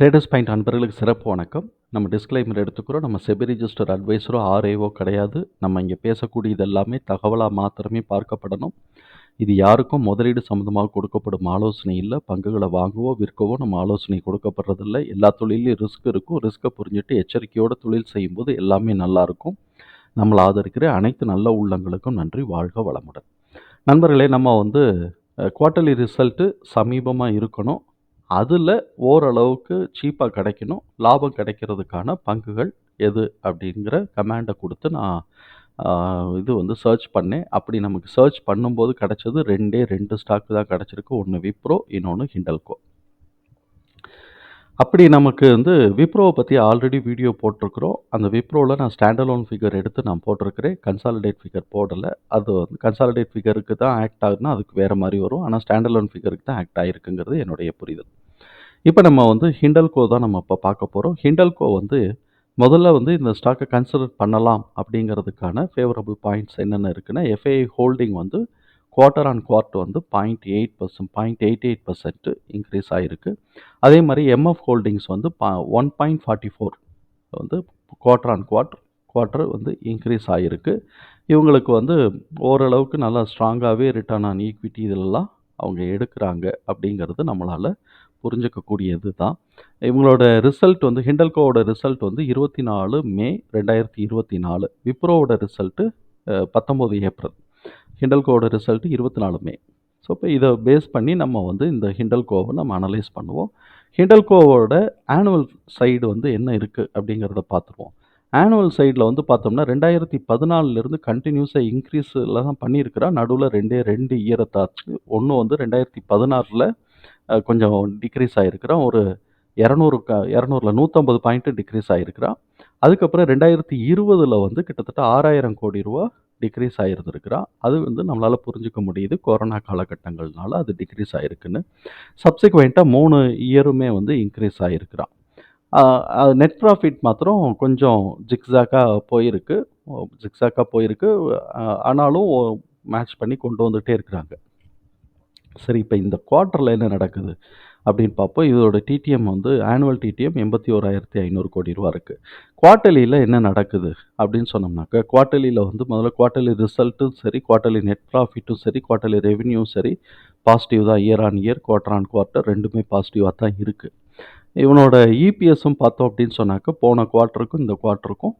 Traders point அன்பர்களுக்கு சிறப்பு வணக்கம். நம்ம டிஸ்க்ளைமர் எடுத்துக்கிறோம். நம்ம செபி ரிஜிஸ்டர் அட்வைஸரோ ஆர்ஏஓ கிடையாது. நம்ம இங்கே பேசக்கூடியது எல்லாமே தகவலாக மாத்திரமே பார்க்கப்படணும். இது யாருக்கும் முதலீடு சம்மந்தமாக கொடுக்கப்படும் ஆலோசனை இல்லை. பங்குகளை வாங்கவோ விற்கவோ நம்ம ஆலோசனை கொடுக்கப்படுறதில்ல. எல்லா தொழிலையும் ரிஸ்க் இருக்கும். ரிஸ்க்கை புரிஞ்சுட்டு எச்சரிக்கையோடு தொழில் செய்யும்போது எல்லாமே நல்லாயிருக்கும் நம்மளை ஆதரிக்கிற அனைத்து நல்ல உள்ளங்களுக்கும் நன்றி. வாழ்க வளமுடன். நண்பர்களே நம்ம வந்து குவார்ட்டர்லி ரிசல்ட்டு சமீபமாக இருக்கணும். அதில் ஓரளவுக்கு சீப்பாக கிடைக்கணும் லாபம் கிடைக்கிறதுக்கான பங்குகள் எது அப்படிங்கிற கமாண்டை கொடுத்து நான் இது வந்து சர்ச் பண்ணேன். அப்படி நமக்கு சர்ச் பண்ணும்போது கிடைச்சது ரெண்டே ரெண்டு ஸ்டாக்கு தான் கிடச்சிருக்கு. ஒன்று விப்ரோ இன்னொன்று ஹிண்டல்கோ அப்படி நமக்கு வந்து விப்ரோவை பற்றி ஆல்ரெடி வீடியோ போட்டிருக்கிறோம். அந்த விப்ரோவில் நான் ஸ்டாண்டலோன் ஃபிகர் எடுத்து நான் போட்டிருக்கிறேன். கன்சாலிடேட் ஃபிகர் போடலை. அது வந்து கன்சாலிடேட் ஃபிகருக்கு தான் ஆக்ட் ஆகுதுன்னா அதுக்கு வேறு மாதிரி வரும். ஆனால் ஸ்டாண்டலோன் ஃபிகருக்கு தான் ஆக்ட் ஆகிருக்குங்கிறது என்னுடைய புரிதல். இப்போ நம்ம வந்து ஹிண்டல்கோ தான் நம்ம இப்போ பார்க்க போகிறோம் ஹிண்டல்கோ வந்து முதல்ல வந்து இந்த ஸ்டாக்கை கன்சிடர் பண்ணலாம் அப்படிங்கிறதுக்கான ஃபேவரபிள் பாயிண்ட்ஸ் என்னென்ன இருக்குன்னா எஃப்ஐ ஹோல்டிங் வந்து குவார்ட்டர் ஆன் குவார்ட்டர் வந்து point eight percent point eight eight percent increase ஆகிருக்கு அதே மாதிரி எம்எஃப் ஹோல்டிங்ஸ் வந்து பா ஒன் பாயிண்ட் ஃபார்ட்டி ஃபோர் வந்து குவார்ட்டர் ஆன் குவார்ட்டர் குவார்ட்டர் வந்து இன்க்ரீஸ் ஆகிருக்கு இவங்களுக்கு வந்து ஓரளவுக்கு நல்லா ஸ்ட்ராங்காகவே ரிட்டர்ன் ஆன் ஈக்விட்டி இதிலெல்லாம் அவங்க எடுக்கிறாங்க அப்படிங்கிறது நம்மளால் புரிஞ்சுக்கக்கூடியது தான் இவங்களோட ரிசல்ட் வந்து ஹிண்டல்கோவோட ரிசல்ட் வந்து இருபத்தி நாலு மே ரெண்டாயிரத்தி இருபத்தி நாலு விப்ரோவோட ரிசல்ட்டு பத்தொம்போது ஏப்ரல். ஹிண்டல்கோவோட ரிசல்ட் இருபத்தி நாலு மே. ஸோ இப்போ இதை பேஸ் பண்ணி நம்ம வந்து இந்த ஹிண்டல்கோவை நம்ம அனலைஸ் பண்ணுவோம். ஹிண்டல்கோவோட ஆனுவல் சைடு வந்து என்ன இருக்குது அப்படிங்கிறத பார்த்துருவோம். ஆனுவல் சைடில் வந்து பார்த்தோம்னா ரெண்டாயிரத்தி பதினாலிருந்து கண்டினியூஸாக இன்க்ரீஸில் தான் பண்ணியிருக்கிறா. நடுவில் ரெண்டே ரெண்டு இயரை தாச்சு ஒன்று வந்து ரெண்டாயிரத்தி பதினாறில் கொஞ்சம் டிக்ரீஸ் ஆகிருக்கிறோம் ஒரு இரநூறு க இரநூறுல நூற்றம்பது பாயிண்ட்டு டிக்ரீஸ் ஆகிருக்கிறான் அதுக்கப்புறம் ரெண்டாயிரத்தி இருபதில் வந்து கிட்டத்தட்ட ஆறாயிரம் கோடி ரூபா டிக்ரீஸ் ஆகிருந்துருக்கிறான் அது வந்து நம்மளால் புரிஞ்சுக்க முடியுது. கொரோனா காலகட்டங்கள்னால அது டிக்ரீஸ் ஆகிருக்குன்னு சப்சிக்வெண்ட்டாக மூணு இயருமே வந்து இன்க்ரீஸ் ஆகிருக்கிறான் நெட் ப்ராஃபிட் மாத்திரம் கொஞ்சம் ஜிக்ஸாக்காக போயிருக்கு. ஜிக்ஸாக்காக போயிருக்கு. ஆனாலும் மேட்ச் பண்ணி கொண்டு வந்துகிட்டே இருக்கிறாங்க. சரி இப்போ இந்த குவார்ட்டரில் என்ன நடக்குது? அப்படின்னு பார்ப்போம். இதோட டிடிஎம் வந்து ஆனுவல் டிடிஎம் எண்பத்தி ஓராயிரத்தி ஐநூறு கோடி ரூபா இருக்குது குவார்ட்டர்லியில் என்ன நடக்குது? அப்படின்னு சொன்னோம்னாக்க குவார்ட்டர்லியில் வந்து முதல்ல குவார்ட்டர்லி ரிசல்ட்டும் சரி குவார்ட்டர்லி நெட் ப்ராஃபிட்டும் சரி குவார்ட்டர்லி ரெவென்யூவும் சரி பாசிட்டிவ் தான் year on year quarter on quarter ரெண்டுமே பாசிட்டிவாக தான் இருக்குது இவனோட இபிஎஸும் பார்த்தோம் அப்படின்னு சொன்னாக்க போன குவார்ட்டருக்கும் இந்த குவார்ட்டருக்கும்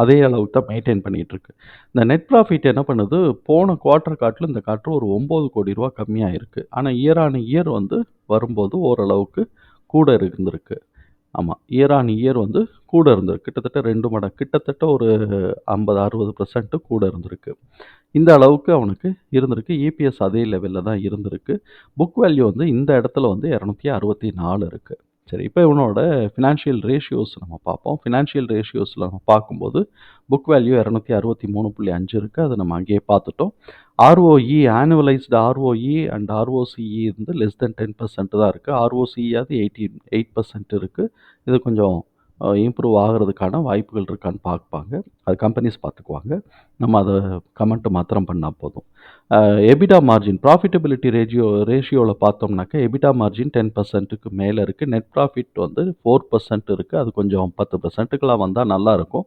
அதே அளவுக்கு தான் மெயின்டைன் பண்ணிகிட்ருக்கு. இந்த நெட் ப்ராஃபிட் என்ன பண்ணுது? போன குவார்ட்டர் காட்டில் இந்த காற்று ஒரு ஒம்பது கோடி ரூபா கம்மியாக இருக்குது ஆனால் இயர் ஆன் இயர் வந்து வரும்போது ஓரளவுக்கு கூட இருந்திருக்கு. ஆமாம் இயர் ஆன் இயர் வந்து கூட இருந்திருக்கு. கிட்டத்தட்ட ரெண்டு மடங்கு கிட்டத்தட்ட ஒரு ஐம்பது அறுபது பர்சன்ட்டு கூட இருந்திருக்கு. இந்த அளவுக்கு அவனுக்கு இருந்திருக்கு. இபிஎஸ் அதே லெவலில் தான் இருந்திருக்கு. புக் வேல்யூ வந்து இந்த இடத்துல வந்து இரநூத்தி அறுபத்தி நாலு இருக்குது சரி இப்போ இவனோட ஃபினான்ஷியல் ரேஷியோஸ் நம்ம பார்ப்போம். ஃபினான்ஷியல் ரேஷியோஸில் நம்ம பார்க்கும்போது புக் வேல்யூ இரநூத்தி அறுபத்தி மூணு புள்ளி அஞ்சு இருக்குது அதை நம்ம அங்கேயே பார்த்துட்டோம். ROE annualised ROE and ROCE வந்து லெஸ் தென் டென் பர்சன்ட் தான் இருக்குது ஆர்ஓசிஇயாவது எயிட்டி எயிட் பர்சன்ட் இருக்குது இது கொஞ்சம் இம்ப்ரூவ் ஆகிறதுக்கான வாய்ப்புகள் இருக்கான்னு பார்ப்பாங்க. அது கம்பெனிஸ் பார்த்துக்குவாங்க. நம்ம அதை கமெண்ட்டு மாத்திரம் பண்ணால் போதும். எபிடா மார்ஜின் ப்ராஃபிட்டபிலிட்டி ரேஷியோ ரேஷியோவில் பார்த்தோம்னாக்கா எபிடா மார்ஜின் டென் பர்சன்ட்டுக்கு மேலே இருக்குது நெட் ப்ராஃபிட் வந்து ஃபோர் பர்சன்ட் இருக்குது அது கொஞ்சம் பத்து பர்சன்ட்டுக்கெலாம் வந்தால் நல்லாயிருக்கும்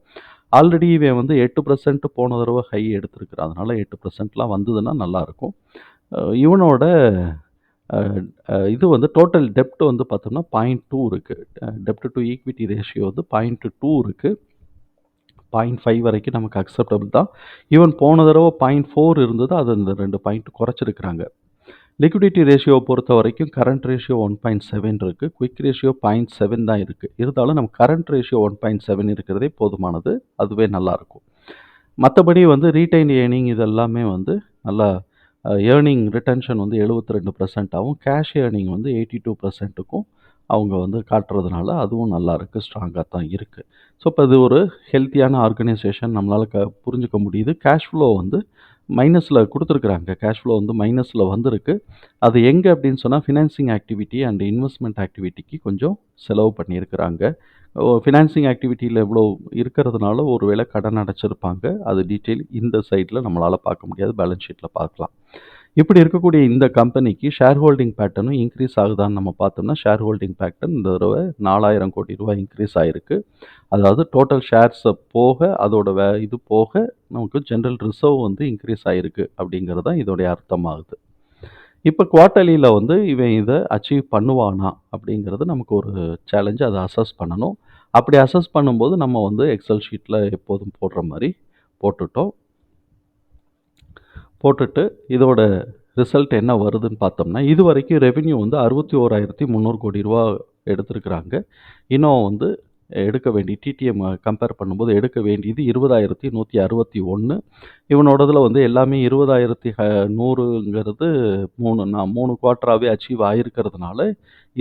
ஆல்ரெடி இவன் வந்து எட்டு பர்சன்ட் போன தடவை ஹை எடுத்திருக்கிறான். அதனால் எட்டு பர்சன்ட்லாம் வந்ததுன்னா நல்லாயிருக்கும் இவனோட இது வந்து டோட்டல் டெப்ட் வந்து பார்த்தோம்னா பாயிண்ட் டூ இருக்குது டெப்ட் டு ஈக்விட்டி ரேஷியோ வந்து பாயிண்ட் டூ இருக்குது பாயிண்ட் ஃபைவ் வரைக்கும் நமக்கு அக்செப்டபிள் தான். ஈவன் போன தடவை பாயிண்ட் ஃபோர் இருந்தது அது இந்த ரெண்டு பாயிண்ட் குறைச்சிருக்கிறாங்க. லிக்விடிட்டி ரேஷியோ பொறுத்த வரைக்கும் current ratio one point seven இருக்குது குவிக் ரேஷியோ பாயிண்ட் செவன் தான் இருக்குது இருந்தாலும் நம்ம current ratio one point seven இருக்கிறதே போதுமானது. அதுவே நல்லாயிருக்கும் மற்றபடி வந்து ரீட்டைன் ஏர்னிங் இதெல்லாமே வந்து நல்லா ஏர்னிங் ரிட்டன்ஷன் வந்து எழுபத்தி ரெண்டு பர்சன்ட்டாகவும் கேஷ் ஏர்னிங் வந்து எயிட்டி டூ பர்சன்ட்டுக்கும் அவங்க வந்து காட்டுறதுனால அதுவும் நல்லா இருக்குது ஸ்ட்ராங்காக தான் இருக்குது ஸோ இப்போ இது ஒரு ஹெல்த்தியான ஆர்கனைசேஷன் நம்மளால் க புரிஞ்சுக்க முடியுது. கேஷ் ஃப்ளோ வந்து மைனஸில் கொடுத்துருக்குறாங்க. கேஷ் ஃப்ளோ வந்து மைனஸில் வந்திருக்கு. அது எங்கே அப்படின்னு சொன்னால் ஃபினான்சிங் ஆக்டிவிட்டி அண்ட் இன்வெஸ்ட்மெண்ட் ஆக்டிவிட்டிக்கு கொஞ்சம் செலவு பண்ணியிருக்கிறாங்க. ஃபினான்சிங் ஆக்டிவிட்டியில் எவ்வளோ இருக்கிறதுனால ஒரு வேளை கடன் அடைச்சிருப்பாங்க. அது டீட்டெயில் இந்த சைடில் நம்மளால் பார்க்க முடியாது. பேலன்ஸ் ஷீட்டில் பார்க்கலாம். இப்படி இருக்கக்கூடிய இந்த கம்பெனிக்கு ஷேர் ஹோல்டிங் பேட்டர்னும் இன்க்ரீஸ் ஆகுதான்னு நம்ம பார்த்தோம்னா, ஷேர் ஹோல்டிங் பேட்டர்ன் இந்த தடவை நாலாயிரம் கோடி ரூபாய் இன்க்ரீஸ் ஆகிருக்கு அதாவது டோட்டல் ஷேர்ஸை போக, அதோட வே இது போக நமக்கு ஜென்ரல் ரிசர்வ் வந்து இன்க்ரீஸ் ஆகிருக்கு அப்படிங்கிறது தான் இதோடைய அர்த்தமாகுது. இப்போ குவார்ட்டர்லியில் வந்து இவன் இதை அச்சீவ் பண்ணுவானா? அப்படிங்கிறது நமக்கு ஒரு சேலஞ்சு அதை அசஸ் பண்ணணும். அப்படி அசஸ் பண்ணும்போது நம்ம வந்து எக்ஸல் ஷீட்டில் எப்போதும் போடுற மாதிரி போட்டுட்டோம். போட்டுட்டு இதோட ரிசல்ட் என்ன வருதுன்னு பார்த்தோம்னா, இது வரைக்கும் ரெவென்யூ வந்து ரூ. 61,300,00,00,000 எடுத்திருக்கிறாங்க. இன்னும் வந்து எடுக்க வேண்டிய டிடிஎம் கம்பேர் பண்ணும்போது எடுக்க வேண்டியது இருபதாயிரத்தி நூற்றி அறுபத்தி ஒன்று இவனோடதில் வந்து எல்லாமே 20,100ங்கிறது 3 நான் மூணு குவார்ட்டராகவே அச்சீவ் ஆகிருக்கிறதுனால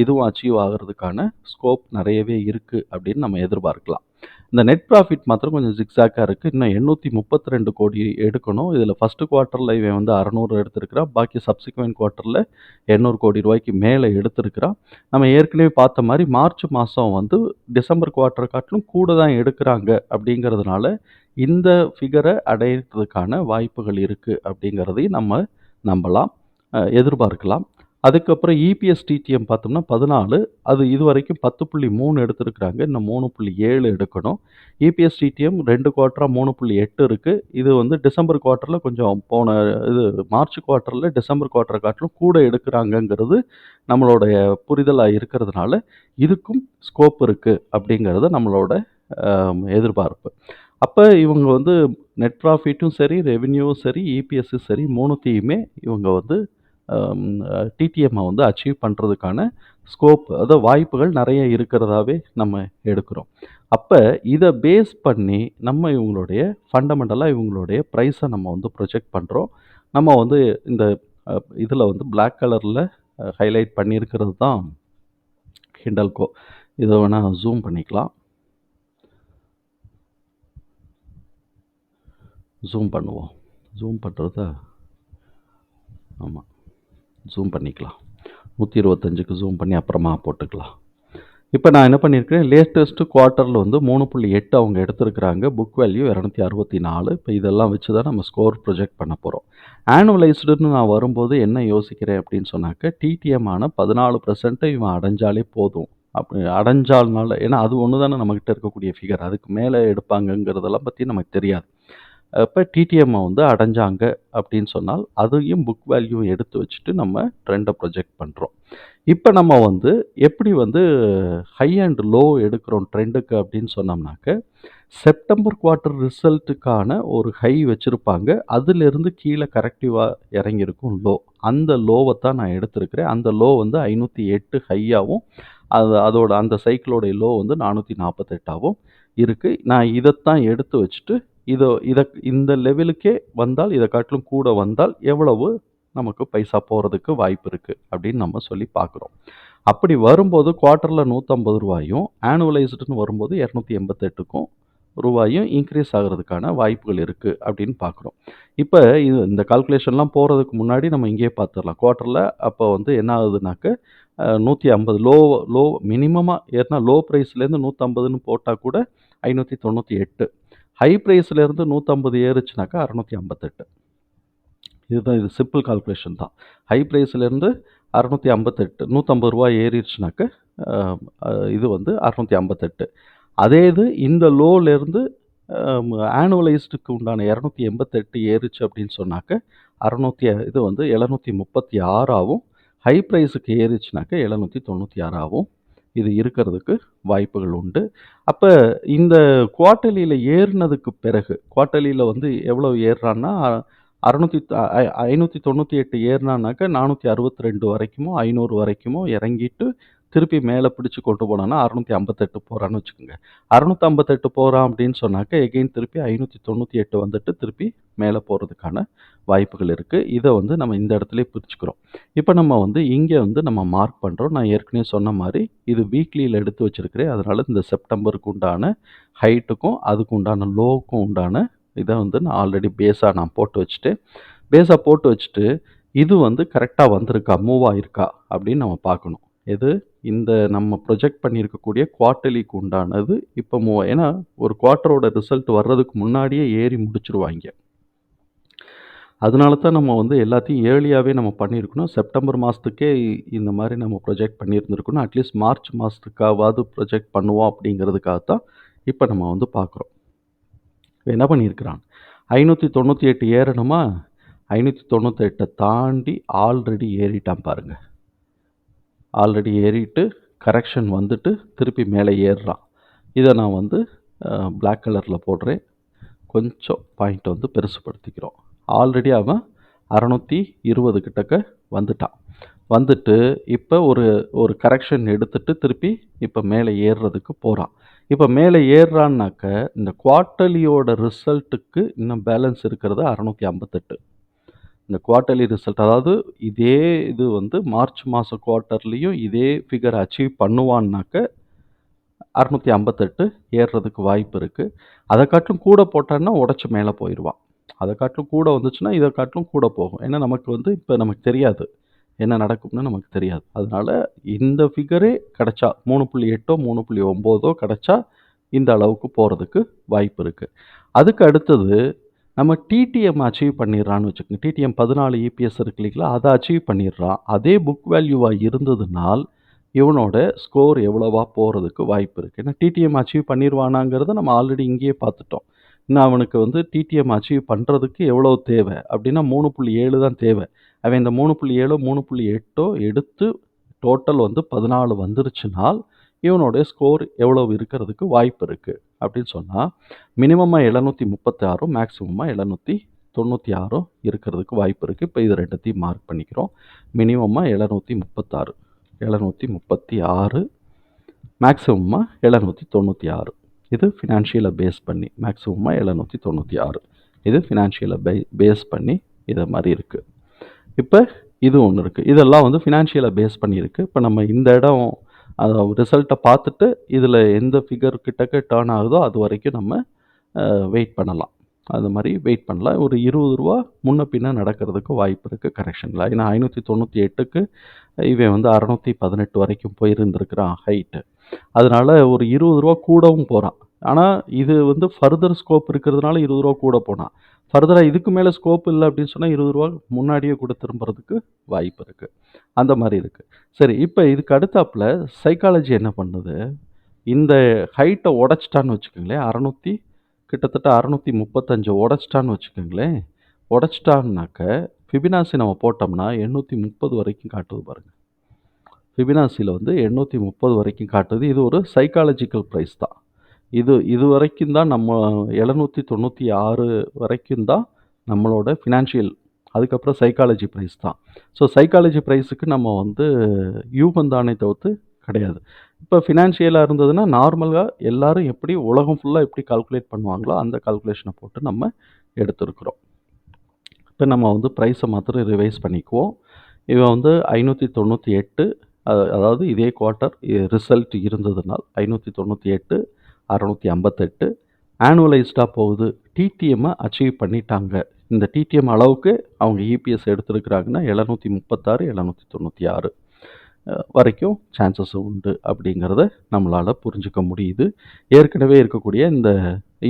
இதுவும் அச்சீவ் ஆகுறதுக்கான ஸ்கோப் நிறையவே இருக்குது அப்படின்னு நம்ம எதிர்பார்க்கலாம். இந்த நெட் ப்ராஃபிட் மாத்திரம் கொஞ்சம் ஜிக்ஸாக்காக இருக்குது இன்னும் 832,00,00,000 எடுக்கணும். இதில் ஃபஸ்ட்டு குவார்ட்டரில் இவன் வந்து 600 எடுத்திருக்கிறான். பாக்கி சப்சிக்வெண்ட் குவார்ட்டரில் எண்ணூறு கோடி ரூபாய்க்கு மேலே எடுத்திருக்கிறான். நம்ம ஏற்கனவே பார்த்த மாதிரி மார்ச் மாதம் வந்து டிசம்பர் குவார்ட்டர் காட்டிலும் கூட தான் எடுக்கிறாங்க அப்படிங்கிறதுனால, இந்த ஃபிகரை அடையிறதுக்கான வாய்ப்புகள் இருக்குது அப்படிங்கிறதையும் நம்ம நம்பலாம். எதிர்பார்க்கலாம். அதுக்கப்புறம் இபிஎஸ் டிடிஎம் பார்த்தோம்னா 14 அது இதுவரைக்கும் 10.3 எடுத்திருக்கிறாங்க. இன்னும் 3.7 எடுக்கணும். இபிஎஸ் டிடிஎம் 2 குவார்ட்டரா 3.8 இருக்கு. இது வந்து டிசம்பர் குவார்ட்டரில் கொஞ்சம் போன இது மார்ச் குவார்ட்டரில் டிசம்பர் குவார்ட்டரை காட்டிலும் கூட எடுக்கிறாங்கங்கிறது நம்மளுடைய புரிதலாக இருக்கிறதுனால, இதுக்கும் ஸ்கோப் இருக்குது அப்படிங்கிறது நம்மளோட எதிர்பார்ப்பு. அப்போ இவங்க வந்து நெட் ப்ராஃபிட்டும் சரி, ரெவென்யூவும் சரி, இபிஎஸ்ஸும் சரி மூணுத்தையுமே இவங்க வந்து டிடிஎம்மை வந்து அச்சீவ் பண்ணுறதுக்கான ஸ்கோப் அதாவது வாய்ப்புகள் நிறைய இருக்கிறதாவே நம்ம எடுக்கிறோம். அப்போ இதை பேஸ் பண்ணி நம்ம இவங்களுடைய ஃபண்டமெண்டலாக இவங்களுடைய ப்ரைஸை நம்ம வந்து ப்ரொஜெக்ட் பண்ணுறோம் நம்ம வந்து இந்த இதில் வந்து பிளாக் கலரில் ஹைலைட் பண்ணியிருக்கிறது தான் ஹிண்டல்கோ. இதை வேணால் ஜூம் பண்ணிக்கலாம். ஜூம் பண்ணுவோம். ஜூம் பண்றத ஆமாம் ஜூம் பண்ணிக்கலாம். 125க்கு ஜூம் பண்ணி அப்புறமா போட்டுக்கலாம். இப்போ நான் என்ன பண்ணியிருக்கிறேன், லேட்டஸ்ட்டு குவார்ட்டரில் வந்து 3.8 அவங்க எடுத்திருக்கிறாங்க. புக் வேல்யூ இரநூத்தி அறுபத்தி நாலு இப்போ இதெல்லாம் வச்சு தான் நம்ம ஸ்கோர் ப்ரொஜெக்ட் பண்ண போகிறோம் ஆனுவலைஸ்டுன்னு நான் வரும்போது என்ன யோசிக்கிறேன் அப்படின்னு சொன்னாக்க, டிடிஎம் ஆன 14% இவன் அடைஞ்சாலே போதும். அப்படி அடைஞ்சால்னால ஏன்னா அது ஒன்று தானே நம்மகிட்ட இருக்கக்கூடிய ஃபிகர். அதுக்கு மேலே எடுப்பாங்கங்கிறதெல்லாம் பற்றி நமக்கு தெரியாது. இப்போ டிடிஎம்மை வந்து அடைஞ்சாங்க அப்படின்னு சொன்னால், அதையும் புக் வேல்யூ எடுத்து வச்சுட்டு நம்ம ட்ரெண்டை ப்ரொஜெக்ட் பண்ணுறோம் இப்போ நம்ம வந்து எப்படி வந்து ஹை அண்ட் லோ எடுக்கிறோம் ட்ரெண்டுக்கு அப்படின்னு சொன்னோம்னாக்க, செப்டம்பர் குவார்ட்டர் ரிசல்ட்டுக்கான ஒரு ஹை வச்சுருப்பாங்க அதிலிருந்து கீழே கரெக்டிவாக இறங்கியிருக்கும் லோ. அந்த லோவை தான் நான் எடுத்திருக்கிறேன். அந்த லோ வந்து ஐநூற்றி எட்டு ஹையாகவும் அது அதோட அந்த சைக்கிளோட லோ வந்து நானூற்றி நாற்பத்தெட்டாகவும் இருக்குது நான் இதைத்தான் எடுத்து வச்சுட்டு, இதோ இதை இந்த லெவலுக்கே வந்தால், இதை காட்டிலும் கூட வந்தால் எவ்வளவு நமக்கு பைசா போகிறதுக்கு வாய்ப்பு இருக்குது அப்படின்னு நம்ம சொல்லி பார்க்குறோம். அப்படி வரும்போது குவார்ட்டரில் நூற்றம்பது ரூபாயும் ஆனுவலைஸ்டுன்னு வரும்போது 288க்கும் ரூபாயும் இன்க்ரீஸ் ஆகுறதுக்கான வாய்ப்புகள் இருக்குது அப்படின்னு பார்க்குறோம். இப்போ இது இந்த கால்குலேஷன்லாம் போகிறதுக்கு முன்னாடி நம்ம இங்கேயே பார்த்துடலாம். குவார்ட்டரில் அப்போ வந்து என்ன ஆகுதுனாக்க, நூற்றி ஐம்பது லோ லோ மினிமமாக ஏன்னா லோ ப்ரைஸ்லேருந்து நூற்றம்பதுன்னு போட்டால் கூட 598 ஹை ப்ரைஸ்லேருந்து நூற்றம்பது ஏறுச்சுனாக்கா அறநூற்றி ஐம்பத்தெட்டு. இதுதான் இது சிம்பிள் கால்குலேஷன் தான். ஹை ப்ரைஸ்லேருந்து அறநூற்றி ஐம்பத்தெட்டு நூற்றம்பது ரூபா ஏறிடுச்சுனாக்க இது வந்து அறநூற்றி ஐம்பத்தெட்டு. அதே இது இந்த லோலேருந்து ஆனுவலைஸ்டுக்கு உண்டான இரநூத்தி எண்பத்தெட்டு ஏறுச்சு அப்படின்னு சொன்னாக்க அறநூற்றி இது வந்து எழுநூற்றி முப்பத்தி ஆறாகவும் ஹை ப்ரைஸுக்கு ஏறிச்சுனாக்க எழுநூற்றி தொண்ணூற்றி ஆறாகவும் இது இருக்கிறதுக்கு வாய்ப்புகள் உண்டு. அப்போ இந்த குவார்ட்டர்லில ஏறினதுக்கு பிறகு, குவார்ட்டர்லில வந்து எவ்வளோ ஏறுறான்னா, 600 ஐ 598 ஏறுனானாக்க 462 வரைக்குமோ, ஐநூறு வரைக்குமோ இறங்கிட்டு, திருப்பி மேலே பிடிச்சி கொண்டு போனான்னா 658 போறான்னு வச்சுக்கோங்க. 658 போறான் அப்படின்னு சொன்னாக்க, எகைன் திருப்பி 598 வந்துட்டு திருப்பி மேலே போகிறதுக்கான வாய்ப்புகள் இருக்குது இதை வந்து நம்ம இந்த இடத்திலேயே பிரிச்சுக்கிறோம். இப்போ நம்ம வந்து இங்கே வந்து நம்ம மார்க் பண்ணுறோம் நான் ஏற்கனவே சொன்ன மாதிரி இது வீக்லியில் எடுத்து வச்சுருக்கிறேன் அதனால் இந்த செப்டம்பருக்கு உண்டான ஹைட்டுக்கும், அதுக்கு உண்டான லோவுக்கும் உண்டான இதை வந்து நான் ஆல்ரெடி பேஸாக நான் போட்டு வச்சுட்டு பேஸாக போட்டு வச்சுட்டு, இது வந்து கரெக்டாக வந்திருக்கா, மூவ் ஆயிருக்கா அப்படின்னு நம்ம பார்க்கணும். எது? இந்த நம்ம ப்ரொஜெக்ட் பண்ணியிருக்கக்கூடிய குவார்ட்டர்லிக்கு உண்டானது இப்போ மூ ஏன்னா ஒரு குவார்ட்டரோட ரிசல்ட் வர்றதுக்கு முன்னாடியே ஏறி முடிச்சிருவாங்க அதனால தான் நம்ம வந்து எல்லாத்தையும் ஏர்லியாகவே நம்ம பண்ணியிருக்கணும். செப்டம்பர் மாதத்துக்கே இந்த மாதிரி நம்ம ப்ரொஜெக்ட் பண்ணியிருந்துருக்கணும் அட்லீஸ்ட் மார்ச் மாதத்துக்காவது ப்ரொஜெக்ட் பண்ணுவோம் அப்படிங்கிறதுக்காக தான் இப்போ நம்ம வந்து பார்க்குறோம். என்ன பண்ணியிருக்கிறான் 598 ஏறணுமா 598 தாண்டி ஆல்ரெடி ஏறிட்டான் பாருங்கள் ஆல்ரெடி ஏறிட்டு கரெக்ஷன் வந்துட்டு திருப்பி மேலே ஏறுறான். இதை நான் வந்து பிளாக் கலரில் போடுறேன். கொஞ்சம் பாயிண்ட் வந்து பெருசுப்படுத்திக்கிறோம் ஆல்ரெடி அவன் 620 கிட்டக்க வந்துட்டான். வந்துட்டு இப்போ ஒரு ஒரு கரெக்ஷன் எடுத்துட்டு திருப்பி இப்போ மேலே ஏறுறதுக்கு போகிறான் இப்போ மேலே ஏறுறான்னாக்க இந்த குவார்ட்டர்லியோட ரிசல்ட்டுக்கு இன்னும் பேலன்ஸ் இருக்கிறது 658. இந்த குவார்ட்டர்லி ரிசல்ட் அதாவது இதே இது வந்து மார்ச் மாதம் குவார்ட்டர்லேயும் இதே ஃபிகர் அச்சீவ் பண்ணுவான்னாக்க 658 ஏறுறதுக்கு வாய்ப்பு இருக்குது அதை காட்டிலும் கூட போட்டான்னா உடச்சி மேலே போயிடுவான் அதை காட்டிலும் கூட வந்துச்சுன்னா, இதை காட்டிலும் கூட போகும். ஏன்னா நமக்கு வந்து இப்போ நமக்கு தெரியாது. என்ன நடக்கும்னு நமக்கு தெரியாது. அதனால இந்த ஃபிகரே கிடச்சா மூணு புள்ளி எட்டோ மூணு புள்ளி ஒம்போதோ கிடைச்சா இந்த அளவுக்கு போகிறதுக்கு வாய்ப்பு இருக்குது அதுக்கு அடுத்தது நம்ம டிடிஎம் அச்சீவ் பண்ணிடுறான்னு வச்சுக்கோங்க டிடிஎம் 14 இபிஎஸ் இருக்கு இல்லைங்களா? அதை அச்சீவ் பண்ணிடுறான். அதே புக் வேல்யூவாக இருந்ததுனால் இவனோட ஸ்கோர் எவ்வளோவா போகிறதுக்கு வாய்ப்பு இருக்குது ஏன்னா டிடிஎம் அச்சீவ் பண்ணிடுவானாங்கிறத நம்ம ஆல்ரெடி இங்கேயே பார்த்துட்டோம். இன்னும் அவனுக்கு வந்து டிடிஎம் அச்சீவ் பண்ணுறதுக்கு எவ்வளோ தேவை அப்படின்னா 3.7 தான் தேவை. அவன் இந்த 3.7ஓ 3.8ஓ எடுத்து டோட்டல் வந்து 14 வந்துருச்சுனால் இவனுடைய ஸ்கோர் எவ்வளோ இருக்கிறதுக்கு வாய்ப்பு இருக்குது அப்படின்னு சொன்னால் மினிமமாக எழுநூற்றி முப்பத்தி ஆறும் மேக்ஸிமமாக எழுநூற்றி தொண்ணூற்றி ஆறும் இருக்கிறதுக்கு வாய்ப்பு இருக்குது இப்போ இது ரெண்டுத்தையும் மார்க் பண்ணிக்கிறோம். மினிமமாக எழுநூற்றி முப்பத்தாறு எழுநூற்றி முப்பத்தி ஆறு மேக்ஸிமமாக எழுநூற்றி தொண்ணூற்றி ஆறு. இது ஃபினான்ஷியலை பேஸ் பண்ணி மேக்ஸிமமாக எழுநூற்றி தொண்ணூற்றி ஆறு. இது ஃபினான்ஷியலை பே பேஸ் பண்ணி இதை மாதிரி இருக்குது இப்போ இது ஒன்று இருக்குது இதெல்லாம் வந்து ஃபினான்ஷியலை பேஸ் பண்ணியிருக்கு. இப்போ நம்ம இந்த இடம் அதை ரிசல்ட்டை பார்த்துட்டு இதில் எந்த ஃபிகர் கிட்டக்க டேர்ன் ஆகுதோ அது வரைக்கும் நம்ம வெயிட் பண்ணலாம். அது மாதிரி வெயிட் பண்ணலாம். ஒரு இருபது ரூபா முன்ன பின்ன நடக்கிறதுக்கு வாய்ப்பு இருக்குது கரெக்ஷன்ல. ஏன்னா 598க்கு இவன் வந்து 618 வரைக்கும் போயிருந்துருக்கிறான் ஹைட்டு அதனால ஒரு இருபது ரூபா கூடவும் போகிறான் ஆனால் இது வந்து ஃபர்தர் ஸ்கோப் இருக்கிறதுனால இருபது ரூபா கூட போனான். ஃபர்தராக இதுக்கு மேலே ஸ்கோப் இல்லை அப்படின்னு சொன்னால் இருபது ரூபா முன்னாடியே கூட திரும்புறதுக்கு வாய்ப்பு இருக்குது அந்த மாதிரி இருக்குது சரி இப்போ இதுக்கு அடுத்தாப்புல சைக்காலஜி என்ன பண்ணுது? இந்த ஹைட்டை உடைச்சிட்டான்னு வச்சுக்கோங்களேன் அறநூற்றி கிட்டத்தட்ட அறநூற்றி முப்பத்தஞ்சு உடைச்சிட்டான்னு வச்சுக்கோங்களேன் உடச்சிட்டான்னாக்க ஃபிபினாசி நம்ம போட்டோம்னா 830 வரைக்கும் காட்டுது பாருங்கள் ஃபிபினாசியில் வந்து 830 வரைக்கும் காட்டுது. இது ஒரு சைக்காலஜிக்கல் ப்ரைஸ் தான். இது இதுவரைக்கும் தான் நம்ம 796 வரைக்கும் தான் நம்மளோட ஃபினான்ஷியல் அதுக்கப்புறம் சைக்காலஜி ப்ரைஸ் தான். ஸோ சைக்காலஜி ப்ரைஸுக்கு நம்ம வந்து யூகம் தானே தவிர்த்து கிடையாது. இப்போ ஃபினான்ஷியலாக இருந்ததுன்னா நார்மலாக எல்லாரும் எப்படி உலகம் ஃபுல்லாக எப்படி கால்குலேட் பண்ணுவாங்களோ அந்த கால்குலேஷனை போட்டு நம்ம எடுத்துருக்குறோம் இப்போ நம்ம வந்து ப்ரைஸை மாத்திரம் ரிவைஸ் பண்ணிக்குவோம். இவன் வந்து ஐநூற்றி தொண்ணூற்றி எட்டு அதாவது இதே குவார்ட்டர் ரிசல்ட் இருந்ததுனால் அறநூற்றி ஐம்பத்தெட்டு ஆனுவலைஸ்டாக போகுது. டிடிஎம்மை அச்சீவ் பண்ணிட்டாங்க. இந்த டிடிஎம் அளவுக்கு அவங்க இபிஎஸ் எடுத்திருக்கிறாங்கன்னா 736 796 அ வரைக்கும் சான்சஸ் உண்டு அப்படிங்கிறத நம்மளால் புரிஞ்சுக்க முடியுது. ஏற்கனவே இருக்கக்கூடிய இந்த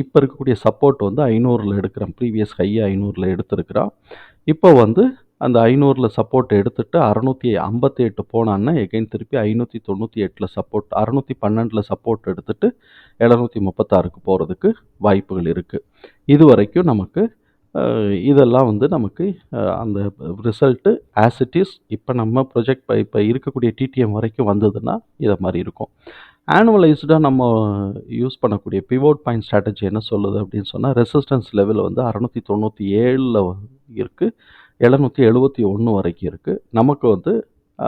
இப்போ இருக்கக்கூடிய சப்போர்ட் வந்து 500ல எடுக்கிறான். ப்ரீவியஸ் ஹையை ஐநூறில் எடுத்திருக்கிறான். இப்போ வந்து அந்த 500ல சப்போர்ட் எடுத்துட்டு 658 போனான்னா எகைன் திருப்பி 598ல சப்போர்ட் 612ல சப்போர்ட் எடுத்துட்டு 736க்கு போறதுக்கு வாய்ப்புகள் இருக்கு. இதுவரைக்கும் நமக்கு இதெல்லாம் வந்து நமக்கு அந்த ரிசல்ட்டு ஆஸ் இட் இஸ் இப்போ நம்ம ப்ரொஜெக்ட் இப்போ இருக்கக்கூடிய டிடிஎம் வரைக்கும் வந்ததுன்னா இதை மாதிரி இருக்கும். ஆனுவலைஸ்டாக நம்ம யூஸ் பண்ணக்கூடிய பிவோட் பாயிண்ட் ஸ்ட்ராட்டஜி என்ன சொல்லுது அப்படின்னு சொன்னால் ரெசிஸ்டன்ஸ் லெவல் வந்து அறநூற்றி தொண்ணூற்றி ஏழில் இருக்குது எழுநூற்றி எழுபத்தி ஒன்று வரைக்கும் இருக்குது நமக்கு வந்து அ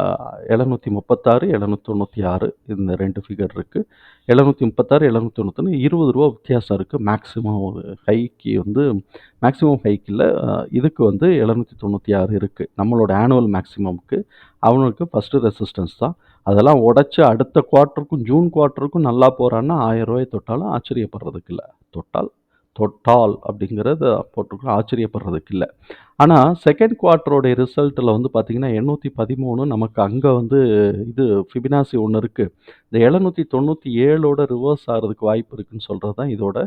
736 796 இந்த ரெண்டு ஃபிகர் இருக்கு. 736 791 ரூ. 20 வித்தியாசம் இருக்குது மேக்ஸிமம் ஹைக்கு வந்து மேக்ஸிமம் ஹைக்கு இதுக்கு வந்து இதுக்கு வந்து 796 இருக்கு. நம்மளோட ஆனுவல் மேக்ஸிமம்க்கு. அவனுக்கு ஃபஸ்ட்டு ரெசிஸ்டன்ஸ் தான். அதெல்லாம் உடச்சி அடுத்த குவார்ட்டருக்கும் ஜூன் குவார்ட்டருக்கும் நல்லா போகிறான்னா ஆயிரம் ரூபாய் தொட்டாலும் ஆச்சரியப்படுறதுக்கு இல்லை தொட்டால் தொட்டால் அப்படிங்கிறத போட்டிருக்கோம் ஆச்சரியப்படுறதுக்கு இல்லை. ஆனால் செகண்ட் குவார்ட்டரோடைய ரிசல்ட்டில் வந்து பார்த்தீங்கன்னா 813 நமக்கு அங்கே வந்து இது ஃபிபினாசி ஒன்று இருக்குது இந்த 797ஓட ரிவர்ஸ் ஆகிறதுக்கு வாய்ப்பு இருக்குன்னு சொல்கிறது தான் இதோட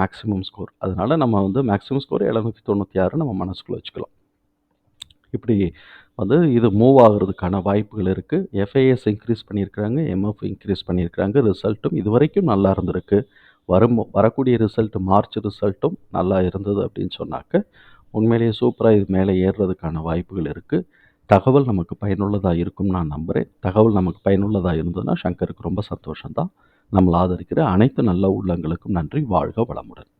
மேக்ஸிமம் ஸ்கோர். அதனால் நம்ம வந்து மேக்ஸிமம் ஸ்கோர் 796 நம்ம மனசுக்குள்ள வச்சுக்கலாம். இப்படி வந்து இது மூவ் ஆகுறதுக்கான வாய்ப்புகள் இருக்குது எஃப்ஐஎஸ் இன்க்ரீஸ் பண்ணியிருக்கிறாங்க எம்எஃப் இன்க்ரீஸ் பண்ணியிருக்கிறாங்க. ரிசல்ட்டும் இது வரைக்கும் நல்லா இருந்திருக்கு. வரும் வரக்கூடிய ரிசல்ட் மார்ச் ரிசல்ட்டும் நல்லா இருந்தது அப்படின்னு சொன்னாக்க உண்மையிலேயே சூப்பராக இது மேலே ஏறுறதுக்கான வாய்ப்புகள் இருக்குது தகவல் நமக்கு பயனுள்ளதாக இருக்கும்னு நான் நம்புகிறேன் தகவல் நமக்கு பயனுள்ளதாக இருந்ததுன்னா சங்கருக்கு ரொம்ப சந்தோஷம்தான். நம்மளை ஆதரிக்கிற அனைத்து நல்ல உள்ளங்களுக்கும் நன்றி. வாழ்க வளமுடன்.